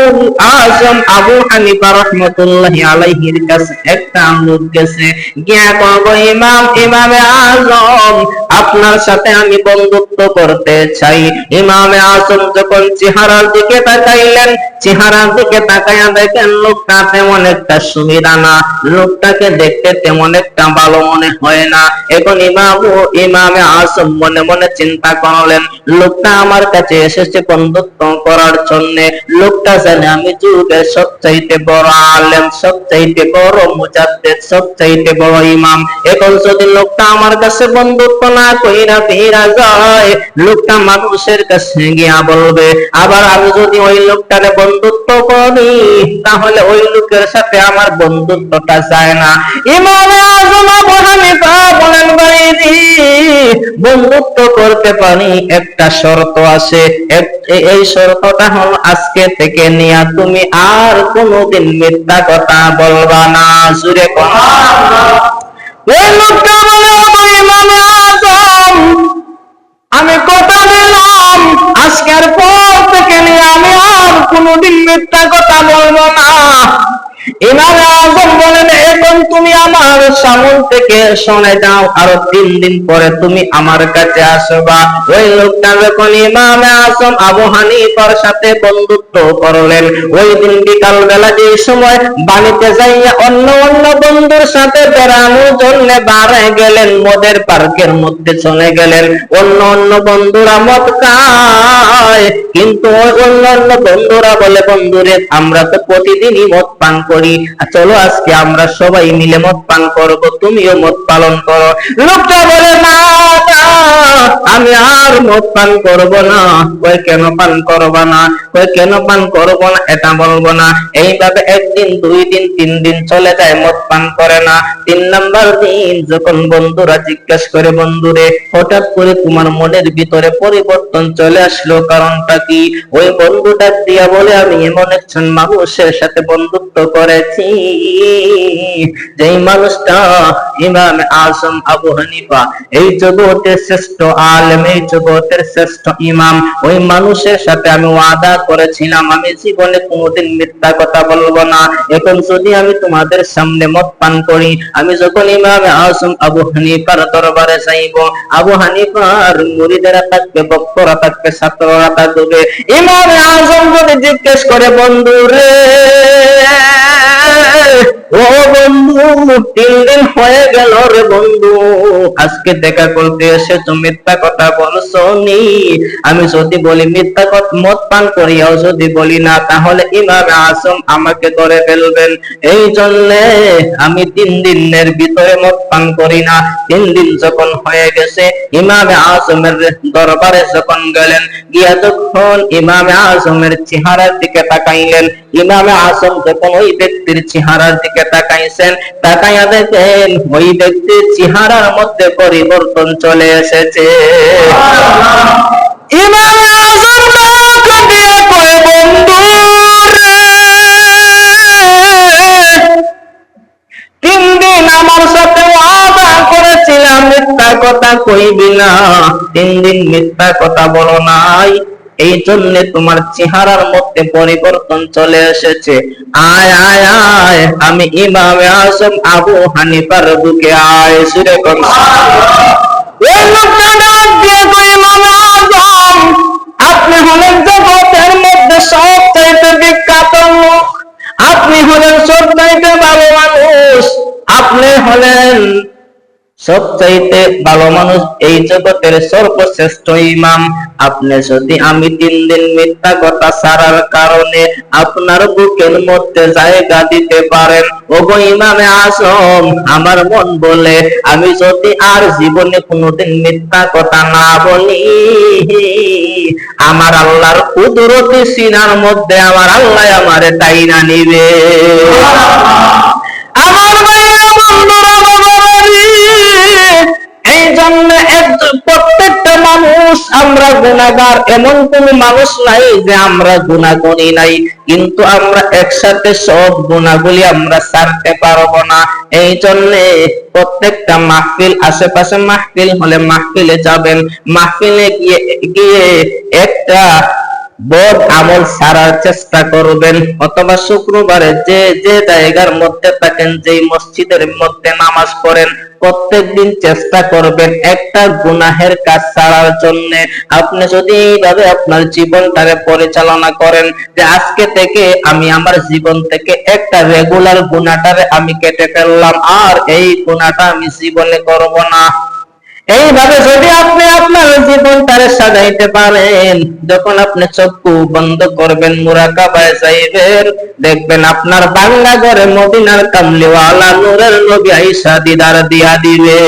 ইমামুল আজম আবু হানিফা রহমতুল্লাহি আলাইহির কাছে একটা লোক আপনার সাথে আমি বন্ধুত্ব করতে চাই। ইমামে আজম যখন চেহারার দিকে তাকাইলেন চেহারার দিকে তাকাইয়া দেখেন, লোকটা তেমন একটা সুবিধা না। লোকটাকে দেখতে তেমন একটা ভালো মনে হয় না। এখন ইমাম ও ইমামে আজম মনে মনে চিন্তা করলেন, লোকটা আমার কাছে এসেছে বন্ধুত্ব করার জন্য। লোকটা জানে আমি যুগের সবচাইতে বড় আলেম, সবচাইতে বড় মুজাদ্দেদ, সবচাইতে বড় ইমাম। এখন যদি লোকটা আমার কাছে বন্ধুত্ব না কইরা ফিরা যায়, লোকটা মানুষের কাছে গিয়া বলবে, আবার আমি যদি ওই লোকটারে বন্ধুত্ব করি, তাহলে ওই লোকের সাথে আমার বন্ধুত্বটা যায় না। ইমাম আজম আবু হানিফা বলেন ভাইজি বন্ধুত্ব করতে পারি, একটা শর্ত আছে। এই শর্তটা হলো, আজকে থেকে নিয়া তুমি আর কোনোদিন মিথ্যা কথা বলবা না। জুড়ে কথা ওই লোকটা বলে তুমি আমার সামন থেকে শুনে যাও আরও তিন দিন পরে তুমি আমার কাছে আসবা। ওই লোকটা যখন ইমামে আজম আবু হানিফার সাথে বন্ধুত্ব করলেন, ওই দিন বিকাল বেলা যে সময় বাড়িতে যাইয়া অন্য অন্য বন্ধুর সাথে বেড়ানোর জন্য বাড়ে গেলেন, মদের পার্কের মধ্যে চলে গেলেন। অন্য অন্য বন্ধুরা মদ খায়, কিন্তু ওই অন্য অন্য বন্ধুরা বলে, বন্ধুরে, আমরা তো প্রতিদিনই মদ পান করি চলো আজকে আমরা সবাই মিলে মদ পান করব তুমিও মদ পালন করো। লোকটা বলে না, আমি আর মদ পান করব না। কই কেন পান করবা না? কই কেন পান করব না? এটা বলব না। এইভাবে একদিন দুই দিন তিন দিন চলে যায় মদ পান করে না। তিন নাম্বার দিন যখন বন্ধুরা জিজ্ঞেস করে, বন্ধুরে, হঠাৎ করে তোমার মনের ভিতরে পরিবর্তন চলে আসলো, কারণটা কি? ওই বন্ধুটা দিয়া বলে, আমি এমন একজন মানুষের সাথে বন্ধুত্ব করেছি। যেই মানুষটা ইমাম আজম আবু হানিফা, এই জগতের শ্রেষ্ঠ আলেম, এই জগতের শ্রেষ্ঠ ইমাম। ওই মানুষের সাথে আমি ওয়াদা করেছিলাম, আমি জীবনে কোনোদিন মিথ্যা কথা বলব না। এখন যদি আমি তোমাদের সামনে মদ পান করি, আমি যখন ইমাম আজম আবু হানিফার দরবারে যাইব, আবু হানিফার মুরিদেরা থাকবে বক্তরা থাকবে ছাত্ররা থাকবে ইমাম আজম যদি জিজ্ঞেস করে বন্ধু রে ও বন্ধু, তিন দিন হয়ে গেল রে বন্ধু। আজকে দেখা করতে মিথ্যা কথা বলছো নি আমি যদি বলি মিথ্যা কথা মদ পান করিয়াও যদি বলি না, তাহলে আজম আমাকে ধরে ফেলবেন। এই আমি তিন দিনের ভিতরে মদ পান করি না। তিন দিন যখন হয়ে গেছে, ইমামে আজমের দরবারে যখন গেলেন, গিয়া তখন ইমামে আজমের চেহারার দিকে তাকাইলেন। ইমামে আজম যখন ওই ব্যক্তির চেহারার দিকে তাকাইছেন তাকাইয়া দেখেন ওই ব্যক্তির চেহারার মধ্যে পরিবর্তন চলে এসেছে। কথা কইবি না। তিন দিন মিথ্যা কথা বলো নাই। এই জন্য তোমার চেহারার মধ্যে পরিবর্তন চলে এসেছে। আয় আয় আয়, আমি ইমামে আজম আবু হানিফার বুকে আয়, সুরে আপনি হলেন জগতের মধ্যে সব চাইতে বিখ্যাত আপনি হলেন সবচাইতে ভালো মানুষ। আপনি হলেন সবচাইতে ভালো মানুষ এই জগতের সর্বশ্রেষ্ঠ ইমাম। আপনি যদি আমি তিন দিন মিথ্যা কথা সারার কারণে আপনার বুকের মধ্যে জায়গা দিতে পারেন, ওগো ইমামে আসম আমার মন বলে, আমি যদি আর জীবনে কোনোদিন মিথ্যা কথা না বলি, আমার আল্লাহর কুদরতি সিনার মধ্যে আমার আল্লাহ আমারে টাইনা নিবে। গুণাগার এমন কোন মানুষ নাই যে আমরা গুণা করি নাই। কিন্তু আমরা একসাথে সব গুণাগুলি আমরা ছাড়তে পারব না। এই জন্য প্রত্যেকটা মাহফিল, আশেপাশে মাহফিল হলে মাহফিলে যাবেন। মাহফিলে গিয়ে গিয়ে একটা বদ আমল ছাড়ার চেষ্টা করবেন অথবা শুক্রবারে যে যে জায়গার মধ্যে থাকেন, যেই মসজিদের মধ্যে নামাজ পড়েন, প্রত্যেকদিন চেষ্টা করবেন একটা গুনাহের কাজ ছাড়ার জন্য। আপনি যদি এইভাবে আপনার জীবনটারে পরিচালনা করেন যে আজকে থেকে আমি আমার জীবন থেকে একটা রেগুলার গুনাহটারে আমি কেটে ফেললাম, আর এই গুনাহটা আমি জীবনে করব না। এইভাবে যদি আপনি আপনার জীবন জীবনটারে সাজাইতে পারেন, যখন আপনি চক্ষু বন্ধ করবেন, মুরাকাবায় যাইবেন, দেখবেন আপনার বাংলা ঘরে মদিনার কামলিওয়ালা, নূরের নবী আইসা দিদার দিয়া দিবে।